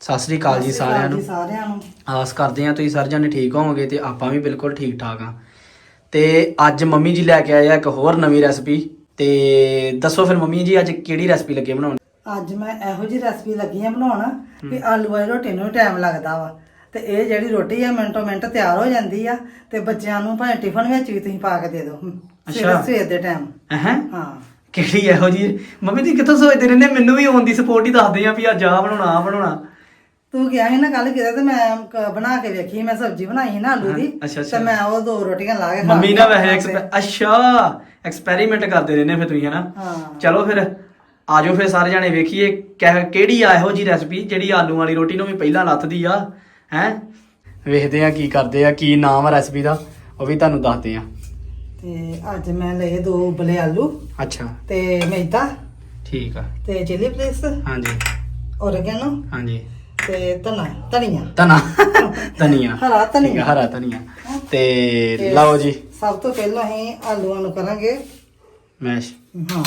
ਸਤਿ ਸ੍ਰੀ ਅਕਾਲ ਜੀ ਸਾਰਿਆਂ ਨੂੰ। ਜੀ ਸਾਰਿਆਂ ਨੂੰ। ਆਸ ਕਰਦੇ ਹਾਂ ਤੁਸੀਂ ਸਾਰੇ ਜਣੇ ਠੀਕ ਹੋਵੋਗੇ ਤੇ ਆਪਾਂ ਵੀ ਬਿਲਕੁਲ ਠੀਕ ਠਾਕ ਆ ਤੇ ਅੱਜ ਮੰਮੀ ਜੀ ਲੈ ਕੇ ਆਏ ਆ ਇੱਕ ਹੋਰ ਨਵੀਂ ਰੈਸਪੀ ਤੇ ਦੱਸੋ ਫਿਰ ਮੰਮੀ ਜੀ ਅੱਜ ਕਿਹੜੀ ਰੈਸਪੀ ਲੱਗੇ ਬਣਾਉਣ? ਅੱਜ ਮੈਂ ਇਹੋ ਜੀ ਰੈਸਪੀ ਲੱਗੀ ਆ ਬਣਾਉਣ ਕਿ ਆਲੂ ਵਾਲੀ ਰੋਟੀ ਨੂੰ ਟਾਈਮ ਲੱਗਦਾ ਵਾ। ਤੇ ਇਹ ਜਿਹੜੀ ਰੋਟੀ ਆ ਮਿੰਟੋ ਮਿੰਟ ਤਿਆਰ ਹੋ ਜਾਂਦੀ ਆ ਤੇ ਬੱਚਿਆਂ ਨੂੰ ਭਾਵੇਂ ਟਿਫਨ ਵਿੱਚ ਵੀ ਤੁਸੀਂ ਪਾ ਕੇ ਦੇ ਦਿਓ। ਅੱਛਾ। ਸਵੇਰ ਦੇ ਟਾਈਮ। ਹੈ ਹਾਂ। ਕਿਹੜੀ ਇਹੋ ਜੀ ਮੰਮੀ ਤੁਸੀਂ ਕਿੱਥੋਂ ਸੋਚਦੇ ਰਹਿੰਦੇ ਮੈਨੂੰ ਵੀ ਆਉਣ ਦੀ ਸਪੋਰਟ ਹੀ ਦੱਸਦੇ ਆ ਵੀ ਅੱਜ ਆ ਬਣਾਉਣਾ ਆ ਬਣਾਉਣਾ। ਤੂੰ ਗਿਆ ਸੀ ਨਾ ਕੱਲ ਕਿਤੇ ਤੇ ਮੈਂ ਕ- ਬਣਾ ਕੇ ਵੇਖੀ ਮੈਂ ਸਬਜ਼ੀ ਬਣਾਈ ਸੀ ਨਾ ਆਲੂ ਦੀ ਹਾਂ, ਅੱਛਾ, ਅੱਛਾ। ਤੇ ਮੈਂ ਉਹ ਦੋ ਰੋਟੀਆਂ ਲਾ ਕੇ ਖਾ ਮੰਮੀ ਨਾ ਵੈਸੇ। ਐਕਸਪੈ- ਅੱਛਾ ਐਕਸਪੈਰੀਮੈਂਟ ਕਰਦੇ ਰਹਿੰਦੇ ਫਿਰ ਤੁਸੀਂ ਹਨਾ? ਹਾਂ। ਚਲੋ ਫਿਰ ਆਜੋ ਫਿਰ ਸਾਰੇ ਜਾਣੇ ਵੇਖੀਏ ਕਿਹ- ਕਿਹੜੀ ਆ ਇਹੋ ਜੀ ਰੈਸਪੀ ਜਿਹੜੀ ਆਲੂ ਵਾਲੀ ਰੋਟੀ ਨੂੰ ਵੀ ਪਹਿਲਾਂ ਲੱਥਦੀ ਆ ਹੈ? ਵੇਖਦੇ ਆ ਕੀ ਕਰਦੇ ਆ ਕੀ ਨਾਮ ਆ ਰੈਸਪੀ ਦਾ ਉਹ ਵੀ ਤੁਹਾਨੂੰ ਦੱਸਦੇ ਆ। ਤੇ ਅੱਜ ਮੈਂ ਲਏ ਦੋ ਉਬਲੇ ਆਲੂ ਅੱਛਾ। ਤੇ ਮੈਦਾ ਠੀਕ ਆ। ਤੇ ਚਿਲੀ ਫਲੇਕਸ ਹਾਂਜੀ। ਔਰੇਗੈਨੋ ਹਾਂਜੀ। ਤੇ ਧਨਾ ਧਨੀਆ। ਧਨਾ ਧਨੀਆ। ਹਰਾ ਠੀਕ ਆ ਧਨੀਆ। ਹਰਾ ਧਨੀਆ। ਤੇ ਲਓ ਜੀ। ਸਭ ਤੋਂ ਪਹਿਲਾਂ ਅਸੀਂ ਆਲੂਆਂ ਨੂੰ ਕਰਾਂਗੇ। ਮੈਸ਼। ਹਾਂ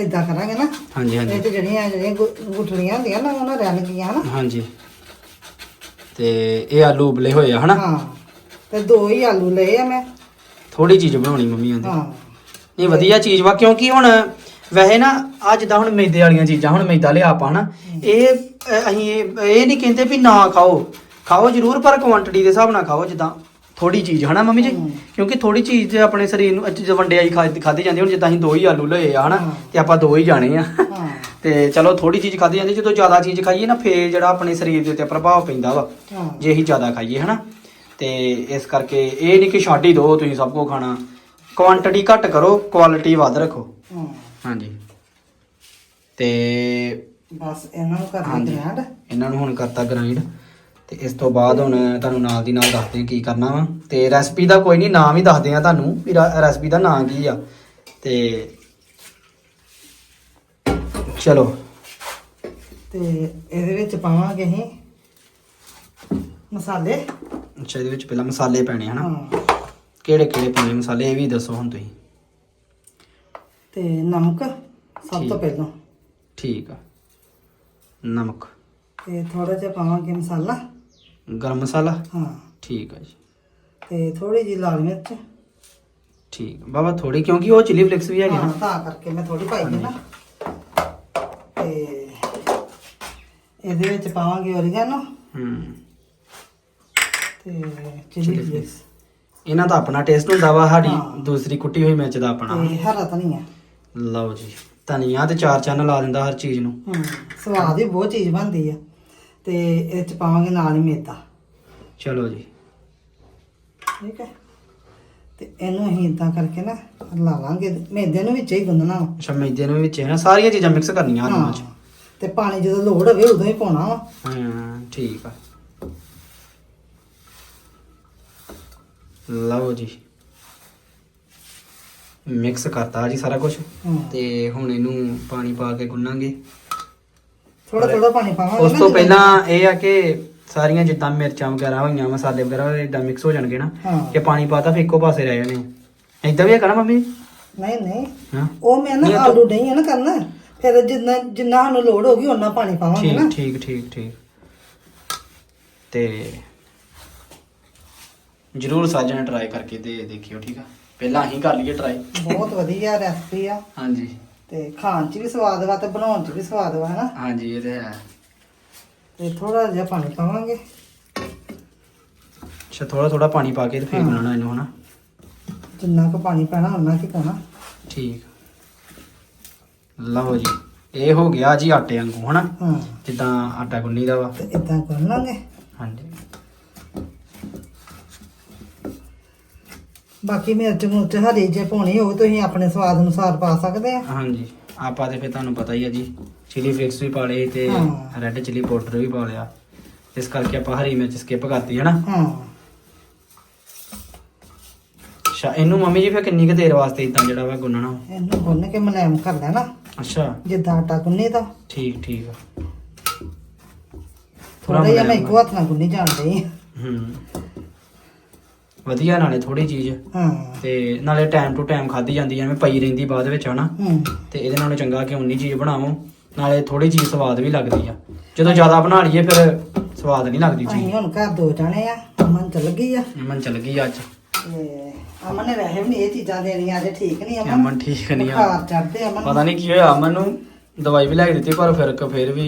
ਏਦਾਂ ਕਰਾਂਗੇ ਨਾ। ਹਾਂਜੀ ਹਾਂਜੀ। ਤੇ ਜਿਹੜੀਆਂ ਜਿਹੜੀਆਂ ਗੁ- ਗੁਠਲੀਆਂ ਹੁੰਦੀਆਂ ਨਾ ਉਹਨਾਂ ਰਹਿਣ ਗਈਆਂ ਨਾ ਹਾਂਜੀ। ਤੇ ਇਹ ਆਲੂ ਉਬਲੇ ਹੋਏ ਆ ਹਨਾ? ਹਾਂ ਤੇ ਦੋ ਹੀ ਆਲੂ ਲਏ ਆ ਮੈਂ। ਥੋੜੀ ਚੀਜ਼ ਬਣਾਉਣੀ ਮੰਮੀ ਆਂਦੀ ਹਾਂ। ਇਹ ਵਧੀਆ ਚੀਜ਼ ਵਾ ਕਿਉਂਕਿ ਹੁਣ ਵੈਸੇ ਨਾ ਆ ਜਿੱਦਾਂ ਹੁਣ ਮੈਦੇ ਵਾਲੀਆਂ ਚੀਜ਼ਾਂ ਹੁਣ ਮੈਦਾ ਲਿਆ ਆਪਾਂ ਹਨਾ? ਇਹ ਅ, ਅਸੀਂ ਇਹ ਇਹ ਨਹੀਂ ਕਹਿੰਦੇ ਵੀ ਨਾ ਖਾਓ। ਖਾਓ ਜ਼ਰੂਰ ਪਰ ਕੁਆਂਟੀਟੀ ਦੇ ਹਿਸਾਬ ਨਾਲ ਖਾਓ ਜਿੱਦਾਂ ਥੋੜੀ ਚੀਜ਼ ਹਨਾ ਮੰਮੀ ਜੀ? ਹਮ। ਕਿਉਂਕਿ ਥੋੜੀ ਚੀਜ਼ ਤੇ ਆਪਣੇ ਸਰੀਰ ਨੂੰ ਅੱਜ ਵੰਡਿਆਈ ਖਾਦੀ ਜਾਂਦੀ ਹੁਣ ਜਿੱਦਾਂ ਅਸੀਂ ਦੋ ਹੀ ਆਲੂ ਲਏ ਆ ਹਨਾ ਹਾਂ। ਤੇ ਆਪਾਂ ਦੋ ਹੀ ਜਾਣੇ ਆ। ਹਾਂ। ਤੇ ਚਲੋ ਥੋੜੀ ਚੀਜ਼ ਖਾਦੀ ਜਾਂਦੀ ਜਦੋਂ ਜ਼ਿਆਦਾ ਚੀਜ਼ ਖਾਈਏ ਨਾ ਫੇਰ ਜਿਹੜਾ ਆਪਣੇ ਸਰੀਰ ਦੇ ਉੱਤੇ ਪ੍ਰਭਾਵ ਪੈਂਦਾ ਵਾ ਹਾਂ। ਜੇ ਅਸੀਂ ਜ਼ਿਆਦਾ ਖਾਈਏ ਹਨਾ। ਤੇ ਇਸ ਕਰਕੇ ਇਹ ਨਹੀਂ ਕਿ ਛੱਡ ਹੀ ਦਿਓ ਤੁਸੀਂ ਸਭ ਕੁਝ ਖਾਣਾ। ਕੁਆਂਟੀਟੀ ਘੱਟ ਕਰੋ ਕੁਆਲਿਟੀ ਵੱਧ ਰੱਖੋ। ਹਾਂ। ਹਾਂਜੀ। ਤੇ ਬਸ ਇਹਨਾਂ ਨੂੰ ਕਰਨਾ ਹਾਂਜੀ। ਗ੍ਰੈਂਡ ਇਹਨਾਂ ਨੂੰ ਹੁਣ ਕਰਤਾ ਗ੍ਰਾਈਂਡ ਤੇ ਇਸ ਤੋਂ ਬਾਅਦ ਹੁਣ ਤੁਹਾਨੂੰ ਨਾਲ ਦੀ ਨਾਲ ਦੱਸਦੇ ਹਾਂ ਕੀ ਕਰਨਾ ਵਾ। ਤੇ ਰੈਸਪੀ ਦਾ ਕੋਈ ਨਹੀਂ ਨਾਮ ਹੀ ਦੱਸਦੇ ਆ ਤੁਹਾਨੂੰ ਵੀ ਰੈਸਪੀ ਦਾ ਨਾਮ ਕੀ ਆ। ਤੇ ਚਲੋ। ਤੇ ਇਹਦੇ ਵਿੱਚ ਪਾਵਾਂਗੇ ਅਸੀਂ ਮਸਾਲੇ। ਅੱਛਾ ਇਹਦੇ ਵਿੱਚ ਪਹਿਲਾਂ ਮਸਾਲੇ ਪੈਣੇ ਹਨਾ। ਹਾਂ। ਕਿਹੜੇ ਕਿਹੜੇ ਪਾਉਣੇ ਮਸਾਲੇ ਇਹ ਵੀ ਦੱਸੋ ਹੁਣ ਤੁਸੀਂ। ਤੇ ਨਮਕ ਸਭ ਠੀਕ। ਤੋਂ ਪਹਿਲਾਂ। ਠੀਕ ਆ। ਨਮਕ ਤੇ ਥੋੜਾ ਜਿਹਾ ਪਾਵਾਂਗੇ ਮਸਾਲਾ ਗਰਮ ਮਸਾਲਾ ਹਾਂ ਠੀਕ ਆ ਜੀ ਤੇ ਥੋੜੀ ਜਿਹੀ ਲਾਲ ਮਿਰਚ ਠੀਕ ਆ। ਬਾਬਾ ਥੋੜੀ ਕਿਉਂਕਿ ਉਹ ਚਿਲੀ ਫਲੇਕਸ ਵੀ ਹੈਗੇ ਹਾਂ ਨਾ ਤਾਂ ਕਰਕੇ ਮੈਂ ਥੋੜੀ ਪਾਈ ਹੈ ਨਾ ਤੇ ਇਹਦੇ ਵਿੱਚ ਪਾਵਾਂਗੇ ਓਰੀਗਾਨੋ ਹੂੰ ਤੇ ਚਿਲੀ। ਫਲੇਕਸ ਇਹਨਾਂ ਦਾ ਆਪਣਾ ਟੇਸਟ ਹੁੰਦਾ ਵਾ ਸਾਡੀ ਹਾਂ। ਦੂਸਰੀ ਕੁੱਟੀ ਹੋਈ ਮਿਰਚ ਦਾ ਆਪਣਾ ਤੇ ਹਰਾ ਧਨੀਆ ਲਓ ਜੀ ਧਨੀਆ ਤੇ ਚਾਰ ਚੰਨ ਲਾ ਦਿੰਦਾ ਹਰ ਚੀਜ਼ ਨੂੰ। ਹੂੰ ਸਵਾਦ ਹੀ ਬਹੁਤ ਚੀਜ਼ ਬਣਦੀ ਆ। ਤੇ ਇਹ ਚ ਪਾਵਾਂਗੇ ਨਾਲ ਹੀ ਮੇਦਾ ਚਲੋ ਜੀ। ਠੀਕ ਹੈ ਤੇ ਇਹਨੂੰ ਅਸੀਂ ਇਦਾਂ ਕਰਕੇ ਨਾ ਲਾਵਾਂਗੇ ਮੈਦੇ ਨੂੰ ਵਿੱਚ ਹੀ ਗੁੰਨਣਾ ਵਾ। ਅੱਛਾ ਮੈਦੇ ਨੂੰ ਵਿੱਚ ਹੈ ਨਾ ਸਾਰੀਆਂ ਚੀਜ਼ਾਂ ਮਿਕਸ ਕਰਨੀਆਂ ਆਲੂਆਂ 'ਚ ਤੇ ਪਾਣੀ ਜਦੋਂ ਲੋੜ ਹੋਵੇ ਉਦੋਂ ਹੀ ਪਾਉਣਾ ਵਾ। ਹਾਂ ਠੀਕ ਆ। ਲਓ ਜੀ। ਮਿਕਸ ਕਰਤਾ ਜੀ ਸਾਰਾ ਕੁਝ ਤੇ ਹੁਣ ਇਹਨੂੰ ਪਾਣੀ ਪਾ ਕੇ ਗੁੰਨਾਂਗੇ। ਥੋੜਾ ਥੋੜਾ ਪਾਣੀ ਪਾਵਾਂਗੇ ਉਸ ਤੋਂ ਪਹਿਲਾਂ ਇਹ ਆ ਕਿ ਸਾਰੀਆਂ ਜਿੱਦਾਂ ਮਿਰਚਾਂ ਵਗੈਰਾ ਹੋਈਆਂ ਮਸਾਲੇ ਵਗੈਰਾ ਇਦਾਂ ਮਿਕਸ ਹੋ ਜਾਣਗੇ ਨਾ। ਕਿ ਪਾਣੀ ਪਾਤਾ ਫਿਰ ਇੱਕੋ ਪਾਸੇ ਰਹਿ ਜਾਣੇ ਇਦਾਂ ਵੀ ਨਾ ਮੰਮੀ? ਨਹੀਂ ਨਹੀਂ। ਉਹ ਮੈਂ ਨਾ ਆਲੂ ਨਹੀਂ ਹੈ ਨਾ ਕਰਨਾ ਫਿਰ ਜਿੰਨਾ ਜਿੰਨਾ ਸਾਨੂੰ ਲੋੜ ਹੋਗੀ ਉਹਨਾਂ ਪਾਣੀ ਪਾਵਾਂਗੇ ਨਾ। ਠੀਕ ਠੀਕ ਠੀਕ ਠੀਕ। ਤੇ ਜਰੂਰ ਸਾਜਣ ਟਰਾਈ ਕਰਕੇ ਤੇ ਦੇਖਿਓ ਠੀਕ ਆ? ਪਹਿਲਾਂ ਅਸੀਂ ਕਰ ਲਈਏ ਟਰਾਈ ਬਹੁਤ ਵਧੀਆ ਰੈਸਪੀ ਆ। ਹਾਂਜੀ। ਤੇ ਖਾਣ 'ਚ ਵੀ ਸਵਾਦ ਵਾ ਤੇ ਬਣਾਉਣ 'ਚ ਵੀ ਸਵਾਦ ਵਾ ਹਨਾ? ਹਾਂਜੀ ਇਹ ਤੇ ਹੈ। ਤੇ ਥੋੜਾ ਜਿਹਾ ਪਾਣੀ ਪਾਵਾਂਗੇ। ਅੱਛਾ ਥੋੜਾ ਥੋੜਾ ਪਾਣੀ ਪਾ ਕੇ ਤੇ ਫੇਰ। ਬਣਾਉਣਾ ਇਹਨੂੰ ਹਨਾ? ਜਿੰਨਾ ਕੁ ਪਾਣੀ ਪੈਣਾ ਉਹਨਾਂ ਕੀ ਪਾਣਾ। ਠੀਕ। ਲਓ ਜੀ ਇਹ ਹੋ ਗਿਆ ਜੀ ਆਟੇ ਵਾਂਗੂ ਹਨਾ? ਹਾਂ। ਜਿੱਦਾਂ ਆਟਾ ਗੁੰਨੀ ਦਾ ਵਾ। ਤੇ ਇਦਾਂ ਕਰ ਲਾਂਗੇ। ਹਾਂਜੀ। ਬਾਕੀ ਮਿਰਚ ਮੁਰਚ ਹਰੀ ਜੇ ਪਾਉਣੀ ਹੋਵੇ ਤੁਸੀਂ ਆਪਣੇ ਸਵਾਦ ਅਨੁਸਾਰ ਪਾ ਸਕਦੇ ਆ। ਹਾਂਜੀ ਆਪਾਂ ਤੇ ਫੇ ਤੁਹਾਨੂੰ ਪਤਾ ਹੀ ਆ ਜੀ ਚਿਲੀ ਫਲੇਕਸ ਵੀ ਪਾ ਲਏ ਤੇ ਹਾਂ। ਰੈੱਡ ਚਿਲੀ ਪਾਊਡਰ ਵੀ ਪਾ ਲਿਆ। ਇਸ ਕਰਕੇ ਆਪਾਂ ਹਰੀ ਮਿਰਚ ਸਕਿਪ ਕਰਤੀ ਹੈ ਨਾ ਹਾਂ। ਅੱਛਾ ਇਹਨੂੰ ਮੰਮੀ ਜੀ ਫੇ ਕਿੰਨੀ ਕੁ ਦੇਰ ਵਾਸਤੇ ਇਦਾਂ ਜਿਹੜਾ ਵਾ ਗੁੰਨਣਾ? ਇਹਨੂੰ ਗੁੰਨ ਕੇ ਮਲਾਇਮ ਕਰ ਲੈਣਾ। ਅੱਛਾ। ਜਿੱਦਾਂ ਆਟਾ ਗੁੰਨੀ ਦਾ। ਠੀਕ ਠੀਕ ਆ। ਥੋੜਾ ਜਿਹਾ ਮੈਂ ਮੁਲਾਇਮ ਇੱਕੋ ਹੱਥ ਨਾਲ ਗੁੰਨੀ ਜਾਂਦੀ ਹੂੰ। ਵਧੀਆ ਨਾਲੇ ਥੋੜੀ ਚੀਜ਼। ਹਾਂ। ਤੇ ਨਾਲੇ ਟਾਈਮ ਟੂ ਟਾਈਮ ਖਾਦੀ ਜਾਂਦੀ ਐਵੇਂ ਪਈ ਰਹਿੰਦੀ ਬਾਅਦ ਵਿੱਚ ਹਨਾ? ਹੂੰ। ਤੇ ਇਹਦੇ ਨਾਲੋਂ ਚੰਗਾ ਕਿ ਉਨੀ ਚੀਜ਼ ਬਣਾਵੋ ਨਾਲੇ ਥੋੜੀ ਚੀਜ਼ ਸਵਾਦ ਵੀ ਲੱਗਦੀ ਆ। ਜਦੋਂ ਜ਼ਿਆਦਾ ਬਣਾ ਲਈਏ ਫਿਰ ਸਵਾਦ ਨਹੀਂ ਲੱਗਦੀ ਅਸੀਂ ਚੀਜ਼ ਹੁਣ ਘਰ ਦੋ ਜਾਣੇ ਆ ਅਮਨ ਚੱਲ ਗਈ ਆ। ਅਮਨ ਚੱਲ ਗਈ ਅੱਜ। ਤੇ ਅਮਨ ਨੇ ਵੈਸੇ ਵੀ ਨੀ ਇਹ ਚੀਜ਼ਾਂ ਦੇਣੀਆਂ ਅਜੇ ਠੀਕ ਨਹੀਂ ਅਮਨ। ਅਮਨ ਠੀਕ ਨਹੀਂ ਆ। ਬੁਖਾਰ ਚੜਦੇ ਅਮਨ ਪਤਾ ਨਹੀਂ ਕੀ ਹੋਇਆ ਅਮਨ ਨੂੰ ਦਵਾਈ ਵੀ ਲੈ ਕੇ ਦਿੱਤੀ ਪਰ ਫਿਰ ਫਿਰ ਵੀ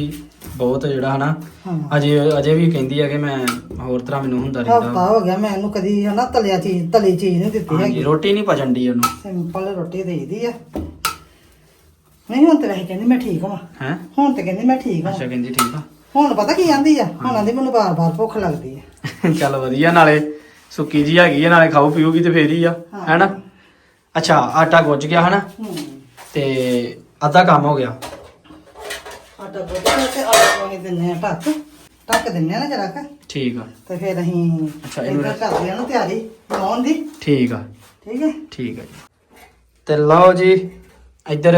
ਬਹੁਤ ਜਿਹੜਾ ਹਨਾ ਹਾਂ। ਅਜੇ ਅਜੇ ਵੀ ਕਹਿੰਦੀ ਆ ਕਿ ਮੈਂ ਹੋਰ ਤਰ੍ਹਾਂ ਮੈਨੂੰ ਹੁੰਦਾ ਹਫਤਾ ਰਹਿੰਦਾ ਹੋ ਗਿਆ ਮੈਂ ਇਹਨੂੰ ਕਦੀ ਹਨਾ ਤਲਿਆ ਚੀਜ਼ ਤਲੀ ਚੀਜ਼ ਨਹੀਂ ਦਿੱਤੀ ਹਾਂਜੀ ਹੈਗੀ। ਰੋਟੀ ਨਹੀਂ ਪਚਣ ਦੀ ਉਹਨੂੰ। ਸਿੰਪਲ ਰੋਟੀ ਦੇਈਦੀ ਆ। ਨਹੀਂ ਹੁਣ ਤੇ ਵੈਸੇ ਕਹਿੰਦੀ ਮੈਂ ਠੀਕ ਹਾਂ ਹੈ? ਹੁਣ ਤੇ ਕਹਿੰਦੀ ਮੈਂ ਠੀਕ ਹਾਂ ਅੱਛਾ ਕਹਿੰਦੀ ਠੀਕ ਆ। ਹੁਣ ਪਤਾ ਕੀ ਆਂਦੀ ਆ? ਹੁਣ ਆਂਦੀ ਮੈਨੂੰ ਬਾਰ-ਬਾਰ ਭੁੱਖ ਲੱਗਦੀ ਆ। ਚੱਲ ਵਧੀਆ ਨਾਲੇ ਸੁੱਕੀ ਜੀ ਹੈਗੀ ਆ ਨਾਲੇ ਖਾਊ ਪੀਊਗੀ ਤੇ ਫੇਰ ਹੀ ਆ ਹਾਂ। ਹੈਨਾ? ਅੱਛਾ ਆਟਾ ਗੁੱਝ ਗਿਆ ਹਨਾ? ਹੂੰ। ਤੇ ਅੱਧਾ ਕੰਮ ਹੋ ਗਿਆ। ਆਟਾ ਗੁੱਦ ਕੇ ਤੇ ਆਟਾ ਨੂੰ ਦਿੰਨੇ ਆ ਢੱਕ ਢੱਕ ਦਿੰਨੇ ਆ ਨਾ ਜਰਾ ਕ। ਠੀਕ ਆ। ਤੇ ਫਿਰ ਅਸੀਂ ਅੱਛਾ, ਇਹਨੂੰ ਇੱਧਰ ਕਰਦੇ ਆ ਨਾ ਤਿਆਰੀ ਬਣਾਉਣ ਦੀ। ਠੀਕ ਆ। ਠੀਕ ਹੈ? ਠੀਕ ਆ ਜੀ। ਤੇ ਲਓ ਜੀ ਇੱਧਰ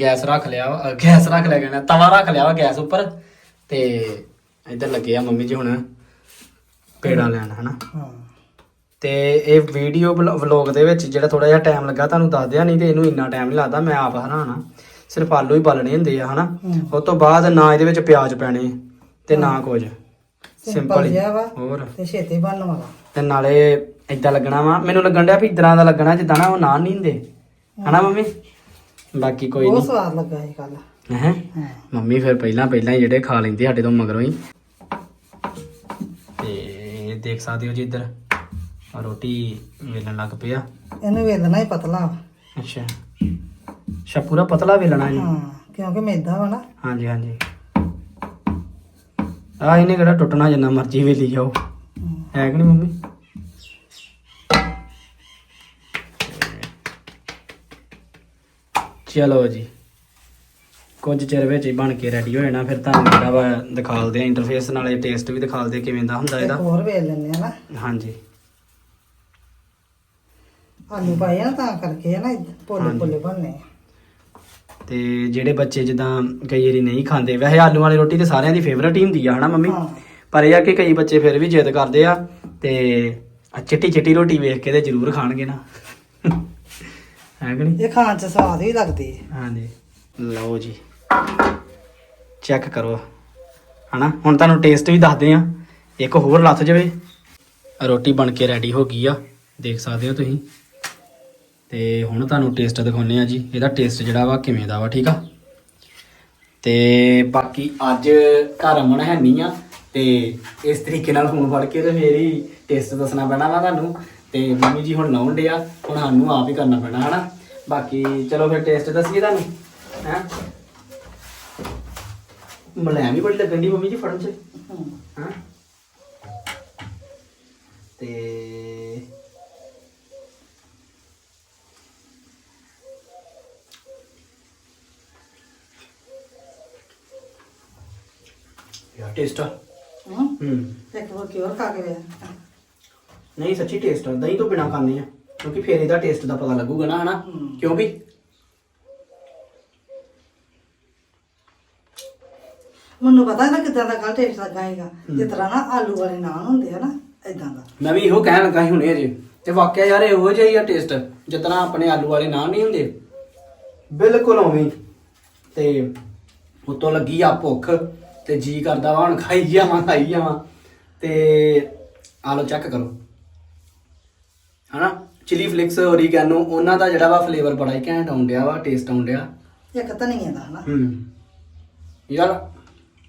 ਗੈਸ ਰੱਖ ਲਿਆ ਵਾ ਅ, ਗੈਸ ਰੱਖ ਲਿਆ ਕਹਿੰਦਾ ਤਵਾ ਰੱਖ ਲਿਆ ਵਾ ਗੈਸ ਉੱਪਰ। ਤੇ ਇੱਧਰ ਲੱਗੇ ਆ ਮੰਮੀ ਜੀ ਹੁਣ ਪੇੜਾ ਲੈਣ ਹਨਾ? ਹਾਂ। ਤੇ ਇਹ ਵੀਡੀਓ ਵਲੌਗ ਦੇ ਵਿੱਚ ਜਿਹੜਾ ਥੋੜਾ ਜਿਹਾ ਟਾਈਮ ਲੱਗਾ ਤੁਹਾਨੂੰ ਦੱਸ ਦਿਆ ਨਹੀਂ ਤੇ ਇਹਨੂੰ ਇੰਨਾ ਟਾਈਮ ਨਹੀਂ ਲੱਗਦਾ ਮੈਂ ਆਪ ਹਰਾਣਾ ਸਿਰਫ ਆਲੂ ਹੀ ਬਾਲਣੇ ਹੁੰਦੇ ਆ ਹਨਾ। ਉਸ ਤੋਂ ਬਾਅਦ ਨਾ ਇਹਦੇ ਵਿੱਚ ਪਿਆਜ਼ ਪੈਣੇ ਤੇ ਨਾ ਕੁਝ। ਸਿੰਪਲ ਹੀ। ਜਿਹਾ ਵਾ ਹੋਰ? ਤੇ ਛੇਤੀ ਬਣਨ ਵਾਲਾ। ਤੇ ਨਾਲੇ ਏਦਾਂ ਲੱਗਣਾ ਵਾ ਮੈਨੂੰ ਲੱਗਣ ਡਿਆ ਵੀ ਇਦਾਂ ਦਾ ਲੱਗਣਾ ਜਿੱਦਾਂ ਨਾ ਉਹ ਨਾਨ ਨਹੀਂ ਹੁੰਦੇ। ਹਨਾ ਮੰਮੀ? ਬਾਕੀ ਕੋਈ ਬਹੁਤ ਨਹੀਂ। ਸਵਾਦ ਲੱਗਾ ਇਹ ਕੱਲ ਹੈ? ਹਾਂ। ਮੰਮੀ ਫਿਰ ਪਹਿਲਾਂ ਪਹਿਲਾਂ ਹੀ ਜਿਹੜੇ ਖਾ ਲੈਂਦੇ ਸਾਡੇ ਤੋਂ ਮਗਰੋਂ ਹੀ। ਤੇ ਦੇਖ ਸਕਦੇ ਹੋ ਜੀ ਇੱਧਰ। ਆਹ ਰੋਟੀ ਵੇਲਣ ਲੱਗ ਪਿਆ। ਇਹਨੂੰ ਵੇਲਣਾ ਹੀ ਪਤਲਾ ਵਾ। ਅੱਛਾ। ਅੱਛਾ ਪੂਰਾ ਪਤਲਾ ਵੇਲਣਾ ਇਹਨੂੰ। ਹਾਂ ਕਿਉਂਕਿ ਮੈਦਾ ਵਾ ਨਾ। ਹਾਂਜੀ ਹਾਂਜੀ। ਆ ਇਹਨੇ ਕਿਹੜਾ ਟੁੱਟਣਾ ਜਿੰਨਾ ਮਰਜ਼ੀ ਵੇਲੀ ਜਾਓ। ਹੂੰ। ਕਿ ਨਹੀਂ ਮੰਮੀ? ਚਲੋ ਜੀ। ਕੁਝ ਚਿਰ ਵਿੱਚ ਹੀ ਬਣ ਕੇ ਰੈਡੀ ਹੋ ਜਾਣਾ ਫਿਰ ਤੁਹਾਨੂੰ ਜਿਹੜਾ ਵਾ ਦਿਖਾਲਦੇ ਆ ਇੰਟਰਫੇਸ ਨਾਲੇ ਟੇਸਟ ਵੀ ਦਿਖਾਲਦੇ ਕਿਵੇਂ ਦਾ ਹੁੰਦਾ ਇੱਕ ਇਹਦਾ ਹੋਰ ਵੇਲ ਲੈਣੇ ਆ ਨਾ। ਹਾਂਜੀ। ਆਲੂ ਪਾਏ ਆ ਤਾਂ ਕਰਕੇ ਆ ਨਾ ਪੋਲੇ ਹਾਂਜੀ। ਪੋਲੇ ਬਣਨੇ ਆ। ਤੇ ਜਿਹੜੇ ਬੱਚੇ ਜਿੱਦਾਂ ਕਈ ਵਾਰੀ ਨਹੀਂ ਖਾਂਦੇ ਵੈਸੇ ਆਲੂ ਵਾਲੀ ਰੋਟੀ ਤੇ ਸਾਰਿਆਂ ਦੀ ਫੇਵਰਟ ਹੀ ਹੁੰਦੀ ਆ ਹਨਾ ਮੰਮੀ? ਹਾਂ। ਪਰ ਇਹ ਆ ਕਿ ਕਈ ਬੱਚੇ ਫਿਰ ਵੀ ਜਿੱਦ ਕਰਦੇ ਆ ਤੇ ਆ ਚਿੱਟੀ ਚਿੱਟੀ ਰੋਟੀ ਵੇਖ ਕੇ ਤੇ ਜ਼ਰੂਰ ਖਾਣਗੇ ਨਾ। ਹੈ ਕਿ ਨਹੀਂ? ਇਹ ਖਾਣ ਚ ਸਵਾਦ ਵੀ ਲੱਗਦੀ ਹੈ ਹਾਂਜੀ। ਲਓ ਜੀ। ਚੈੱਕ ਕਰੋ ਹਨਾ? ਹੁਣ ਤੁਹਾਨੂੰ ਟੇਸਟ ਵੀ ਦੱਸਦੇ ਆ। ਇੱਕ ਹੋਰ ਲੱਥ ਜਾਵੇ। ਰੋਟੀ ਬਣ ਕੇ ਰੈਡੀ ਹੋ ਗਈ ਆ। ਦੇਖ ਸਕਦੇ ਹੋ ਤੁਸੀਂ। ਤੇ ਹੁਣ ਤੁਹਾਨੂੰ ਟੇਸਟ ਦਿਖਾਉਨੇ ਆ ਜੀ। ਇਹਦਾ ਟੇਸਟ ਜਿਹੜਾ ਵਾ ਕਿਵੇਂ ਦਾ ਵਾ, ਠੀਕ ਆ? ਤੇ ਬਾਕੀ ਅੱਜ ਘਰ ਅਮਨ ਹੈ ਨਹੀਂ ਆ, ਤੇ ਇਸ ਤਰੀਕੇ ਨਾਲ ਫੋਨ ਫੜ ਕੇ ਤੇ ਫੇਰ ਹੀ ਟੇਸਟ ਦੱਸਣਾ ਪੈਣਾ ਵਾ ਤੁਹਾਨੂੰ। ਤੇ ਮੰਮੀ ਜੀ ਹੁਣ ਲਾਉਣ ਡਿਆ ਹੁਣ ਸਾਨੂੰ ਆਪ ਹੀ ਕਰਨਾ ਪੈਣਾ, ਹਨਾ? ਬਾਕੀ ਚਲੋ ਫਿਰ ਟੇਸਟ ਦੱਸੀਏ ਤੁਹਾਨੂੰ, ਹੈ? ਮਲਾਈ ਵੀ ਬੜੀ ਲੱਗਣ ਦੀ ਮੰਮੀ ਜੀ ਫੜਨ ਚ ਹੂੰ। ਹਾਂ? ਤੇ ਯਾ ਟੇਸਟ ਆ? ਹੂੰ। ਹੂੰ। ਇੱਕ ਹੋਰ ਕੀ ਹੋਰ ਖਾ ਕੇ ਵੇਖ। ਨਹੀਂ ਸੱਚੀ ਟੇਸਟ ਆ। ਦਹੀਂ ਤੋਂ ਬਿਨਾ ਖਾਂਦੇ ਆ। ਕਿਉਂਕਿ ਫੇਰ ਇਹਦਾ ਟੇਸਟ ਦਾ ਪਤਾ ਲੱਗੂਗਾ ਨਾ ਹਨਾ। ਕਿਉਂ ਵੀ? ਮੈਨੂੰ ਪਤਾ ਨਾ ਕਿਦਾਂ ਦਾ ਕੱਲ ਟੇਸਟ ਲੱਗਾ ਹੈਗਾ ਜਿਸ ਤਰ੍ਹਾਂ ਨਾ ਆਲੂ ਵਾਲੇ ਨਾਨ ਹੁੰਦੇ ਆ ਨਾ ਇਦਾਂ ਦਾ। ਮੈਂ ਵੀ ਇਹੋ ਕਹਿਣ ਲੱਗਾ ਸੀ ਹੁਣੇ ਅਜੇ। ਤੇ ਵਾਕਿਆ ਯਾਰ ਇਹੋ ਜਿਹਾ ਹੀ ਆ ਟੇਸਟ ਜਿਤਨਾ ਆਪਣੇ ਆਲੂ ਵਾਲੇ ਨਾਨ ਨਹੀਂ ਹੁੰਦੇ। ਬਿਲਕੁਲ ਉਵੇਂ। ਹੀ। ਤੇ ਉਤੋਂ ਲੱਗੀ ਆ ਭੁੱਖ। ਤੇ ਜੀ ਕਰਦਾ ਵਾ ਹੁਣ ਖਾਈ ਜਾਵਾਂ ਖਾਈ ਜਾਵਾਂ। ਤੇ ਆ ਲੋ ਚੈੱਕ ਕਰੋ। ਹਨਾ? ਚਿਲੀ ਫਲਿਕਸ ਔਰੀਗੈਨੋ ਉਹਨਾਂ ਦਾ ਜਿਹੜਾ ਵਾ ਫਲੇਵਰ ਬੜਾ ਹੀ ਘੈਂਟ ਆਉਂਦਿਆ ਵਾ ਟੇਸਟ ਆਉਂਦਿਆ ਇੱਕ ਧਨੀਏ ਦਾ ਹਨਾ? ਹੂੰ। ਯਾਰ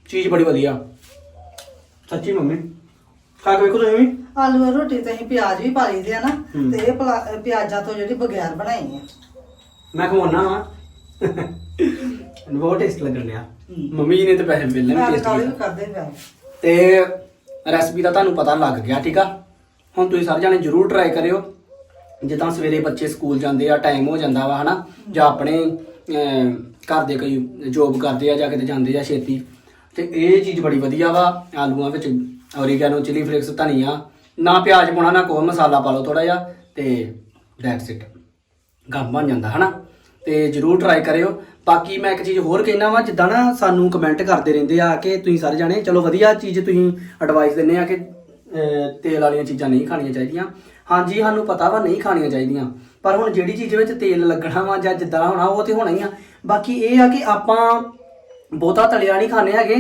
ਚੀਜ਼ ਬੜੀ ਵਧੀਆ। ਸੱਚੀ ਮੰਮੀ। ਖਾ ਕੇ ਵੇਖੋ ਤੁਸੀਂ ਵੀ। ਆਲੂ ਵਾਲੀ ਰੋਟੀ ਤੇ ਅਸੀਂ ਪਿਆਜ਼ ਵੀ ਪਾ ਲਈਦੇ ਆ ਨਾ ਹੂੰ। ਤੇ ਇਹ ਪਲਾ- ਇਹ ਪਿਆਜ਼ਾਂ ਤੋਂ ਜਿਹੜੀ ਬਗੈਰ ਬਣਾਈ ਆ। ਮੈਂ ਖਵਾਉਣਾ ਵਾ। ਬਹੁਤ ਟੇਸਟ ਲੱਗਣ ਹੂੰ। ਮੰਮੀ ਜੀ ਨੇ ਤਾਂ ਪੈਸੇ ਮਿਲਨੇ ਮੈਂ ਟੇਸਟ ਕਰਦੇ ਪਏ ਤੇ ਰੈਸਪੀ ਦਾ ਤੁਹਾਨੂੰ ਪਤਾ ਲੱਗ ਗਿਆ ਠੀਕ ਆ? ਹੁਣ ਤੁਸੀਂ ਸਾਰੇ ਜਾਣੇ ਜਰੂਰ ਟਰਾਈ ਕਰਿਓ। ਜਿੱਦਾਂ ਸਵੇਰੇ ਬੱਚੇ ਸਕੂਲ ਜਾਂਦੇ ਆ ਟਾਈਮ ਹੋ ਜਾਂਦਾ ਵਾ ਹਨਾ? ਜਾਂ ਆਪਣੇ ਘਰ ਦੇ ਕੋਈ ਜੋਬ ਕਰਦੇ ਆ ਜਾਂ ਕਿਤੇ ਜਾਂਦੇ ਆ ਛੇਤੀ। ਤੇ ਇਹ ਚੀਜ਼ ਬੜੀ ਵਧੀਆ ਵਾ ਆਲੂਆਂ ਵਿੱਚ ਔਰੀਗੈਨੋ ਚਿਲੀ ਫਲੇਕਸ ਧਨੀਆ। ਨਾ ਪਿਆਜ਼ ਪਾਉਣਾ ਨਾ ਕੋਈ ਮਸਾਲਾ ਪਾ ਲਓ ਥੋੜਾ ਜਿਹਾ ਤੇ ਦੈਟਸ ਇਟ ਕੰਮ ਬਣ ਜਾਂਦਾ ਹਨਾ? ਤੇ ਜਰੂਰ ਟਰਾਈ ਕਰਿਓ। ਬਾਕੀ ਮੈਂ ਇੱਕ ਚੀਜ਼ ਹੋਰ ਕਹਿਣਾ ਵਾ, ਜਿੱਦਾਂ ਨਾ ਸਾਨੂੰ ਕਮੈਂਟ ਕਰਦੇ ਰਹਿੰਦੇ ਆ ਕਿ ਤੁਸੀਂ ਸਾਰੇ ਜਾਣੇ, ਚਲੋ ਵਧੀਆ ਚੀਜ਼ ਤੁਸੀਂ ਐਡਵਾਈਸ ਦਿੰਦੇ ਆ ਕਿ ਤੇਲ ਵਾਲੀਆਂ ਚੀਜ਼ਾਂ ਨਹੀਂ ਖਾਣੀਆਂ ਚਾਹੀਦੀਆਂ। ਹਾਂਜੀ, ਸਾਨੂੰ ਪਤਾ ਵਾ ਨਹੀਂ ਖਾਣੀਆਂ ਚਾਹੀਦੀਆਂ। ਪਰ ਹੁਣ ਜਿਹੜੀ ਚੀਜ਼ ਵਿੱਚ ਤੇਲ ਲੱਗਣਾ ਵਾ ਜਾਂ ਜਿੱਦਾਂ ਹੋਣਾ, ਉਹ ਤੇ ਹੋਣਾ ਹੀ ਆ। ਬਾਕੀ ਇਹ ਆ ਕਿ ਆਪਾਂ ਬਹੁਤਾ ਤਲਿਆ ਨਹੀਂ ਖਾਣੇ ਹੈਗੇ।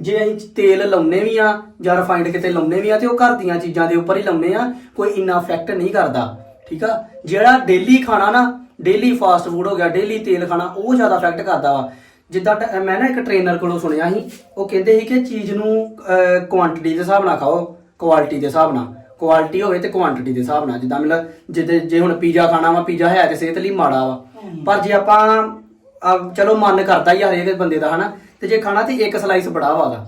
ਜੇ ਅਸੀਂ ਤੇਲ ਲਾਉਨੇ ਵੀ ਆ ਜਾਂ ਰਿਫਾਈਨਡ ਕਿਤੇ ਲਾਉਨੇ ਵੀ ਆ ਤੇ ਉਹ ਘਰ ਦੀਆਂ ਚੀਜ਼ਾਂ ਦੇ ਉੱਪਰ ਹੀ ਲਾਉਨੇ ਆ, ਕੋਈ ਇੰਨਾ ਇਫੈਕਟ ਨਹੀਂ ਕਰਦਾ। ਠੀਕ ਆ? ਜਿਹੜਾ ਡੇਲੀ ਖਾਣਾ ਨਾ ਡੇਲੀ ਫਾਸਟ ਫੂਡ ਹੋ ਗਿਆ ਡੇਲੀ ਤੇਲ ਖਾਣਾ ਉਹ ਜ਼ਿਆਦਾ ਇਫੈਕਟ ਕਰਦਾ ਵਾ। ਜਿੱਦਾਂ ਮੈਂ ਨਾ ਇੱਕ ਟ੍ਰੇਨਰ ਕੋਲੋਂ ਸੁਣਿਆ ਸੀ ਉਹ ਕਹਿੰਦੇ ਸੀ ਕਿ ਚੀਜ਼ ਨੂੰ ਕੁਆਂਟੀਟੀ ਦੇ ਹਿਸਾਬ ਨਾਲ ਖਾਓ ਕੁਆਲਿਟੀ ਦੇ ਹਿਸਾਬ ਨਾਲ। ਕੁਆਲਿਟੀ ਹੋਵੇ ਤੇ ਕੁਆਂਟੀਟੀ ਦੇ ਹਿਸਾਬ ਨਾਲ ਜਿੱਦਾਂ ਮਤਲਬ ਜਿੱਦੇ ਜੇ ਹੁਣ ਪੀਜ਼ਾ ਖਾਣਾ ਵਾ ਪੀਜ਼ਾ ਹੈ ਤੇ ਸਿਹਤ ਲਈ ਮਾੜਾ ਵਾ। ਪਰ ਜੇ ਆਪਾਂ ਚਲੋ ਮਨ ਕਰਦਾ ਹੀ ਹਰੇਕ ਬੰਦੇ ਦਾ ਹਨਾ ਤੇ ਜੇ ਖਾਣਾ ਤੇ ਇੱਕ ਸਲਾਈਸ ਬੜਾ ਵਾ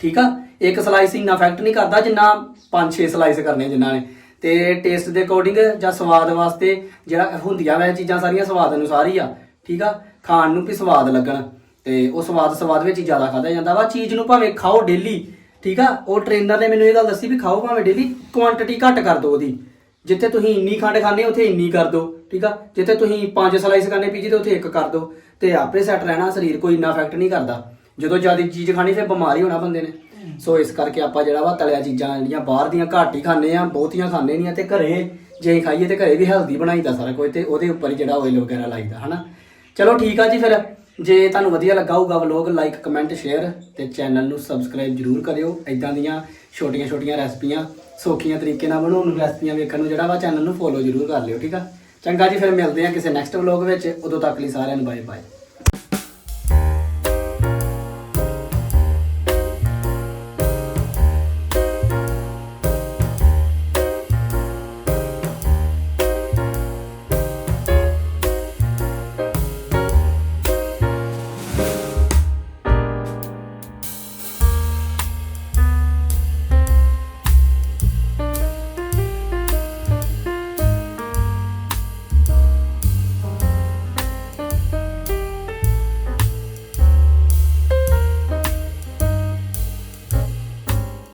ਠੀਕ ਆ? ਇੱਕ ਸਲਾਈਸ ਇੰਨਾ ਇਫੈਕਟ ਨਹੀਂ ਕਰਦਾ ਜਿੰਨਾ 5-6 ਸਲਾਈਸ ਕਰਨੇ ਜਿਨ੍ਹਾਂ ਨੇ। ਤੇ ਟੇਸਟ ਦੇ ਅਕੋਰਡਿੰਗ ਜਾਂ ਸਵਾਦ ਵਾਸਤੇ ਜਿਹੜਾ ਹੁੰਦੀਆਂ ਵੈ ਚੀਜ਼ਾਂ ਸਾਰੀਆਂ ਸਵਾਦ ਅਨੁਸਾਰ ਹੀ ਆ, ਠੀਕ ਆ? ਖਾਣ ਨੂੰ ਵੀ ਸਵਾਦ ਲੱਗਣ ਤੇ ਉਹ ਸਵਾਦ ਸਵਾਦ ਵਿੱਚ ਹੀ ਜ਼ਿਆਦਾ ਖਾਦਾ ਜਾਂਦਾ ਵਾ। ਚੀਜ਼ ਨੂੰ ਭਾਵੇਂ ਖਾਓ ਡੇਲੀ ਠੀਕ ਆ? ਉਹ ਟ੍ਰੇਨਰ ਨੇ ਮੈਨੂੰ ਇਹ ਗੱਲ ਦੱਸੀ ਵੀ ਖਾਓ ਭਾਵੇਂ ਡੇਲੀ ਕੁਆਂਟੀਟੀ ਘੱਟ ਕਰ ਦਿਓ ਉਹਦੀ। ਜਿੱਥੇ ਤੁਸੀਂ ਇੰਨੀ ਖੰਡ ਖਾਂਦੇ ਉੱਥੇ ਇੰਨੀ ਕਰ ਦਿਓ ਠੀਕ ਆ? ਜਿੱਥੇ ਤੁਸੀਂ ਪੰਜ ਸਲਾਈਸ ਕਰਨੇ ਪੀਜੀ, ਤੇ ਉੱਥੇ ਇੱਕ ਕਰ ਦਿਓ ਤੇ ਆਪੇ ਸੈੱਟ ਰਹਿਣਾ, ਸਰੀਰ ਕੋਈ ਇੰਨਾ ਇਫੈਕਟ ਨਹੀਂ ਕਰਦਾ। ਜਦੋਂ ਜ਼ਿਆਦਾ ਚੀਜ਼ ਖਾਣੀ, ਫਿਰ ਬਿਮਾਰੀ ਹੋਣਾ ਬੰਦੇ ਨੇ। ਸੋ ਇਸ ਕਰਕੇ ਆਪਾਂ ਜਿਹੜਾ ਵਾ ਤਲਿਆ ਚੀਜ਼ਾਂ ਜਿਹੜੀਆਂ ਬਾਹਰ ਦੀਆਂ ਘੱਟ ਹੀ ਖਾਂਦੇ ਆ ਬਹੁਤੀਆਂ ਖਾਂਦੇ ਨਹੀਂ ਆ ਤੇ ਘਰੇ ਜੇ ਖਾਈਏ ਤੇ ਘਰੇ ਵੀ ਹੈਲਦੀ ਬਣਾਈਦਾ ਸਾਰਾ ਕੁਝ ਤੇ ਉਹਦੇ ਉੱਪਰ ਹੀ ਜਿਹੜਾ ਆਇਲ ਵਗੈਰਾ ਲਾਈਦਾ, ਹਨਾ? ਚਲੋ ਠੀਕ ਆ ਜੀ ਫਿਰ। ਜੇ ਤੁਹਾਨੂੰ ਵਧੀਆ ਲੱਗਾ ਹੋਊਗਾ ਵਲੋਗ ਲਾਈਕ ਕਮੈਂਟ ਸ਼ੇਅਰ ਤੇ ਚੈਨਲ ਨੂੰ ਸਬਸਕ੍ਰਾਈਬ ਜਰੂਰ ਕਰਿਓ। ਇਦਾਂ ਦੀਆਂ ਛੋਟੀਆਂ ਛੋਟੀਆਂ ਰੈਸਪੀਆਂ ਸੌਖੀਆਂ ਤਰੀਕੇ ਨਾਲ ਬਣਾਉਣ ਨੂੰ ਰੈਸਪੀਆਂ ਵੇਖਣ ਨੂੰ ਜਿਹੜਾ ਵਾ ਚੈਨਲ ਨੂੰ ਫੋਲੋ ਜਰੂਰ ਕਰ ਲਿਓ, ਠੀਕ ਆ? ਚੰਗਾ ਜੀ, ਫਿਰ ਮਿਲਦੇ ਆ ਕਿਸੇ ਨੈਕਸਟ ਵਲੋਗ ਵਿੱਚ। ਉਦੋਂ ਤੱਕ ਲਈ ਸਾਰਿਆਂ ਨੂੰ ਬਾਏ ਬਾਏ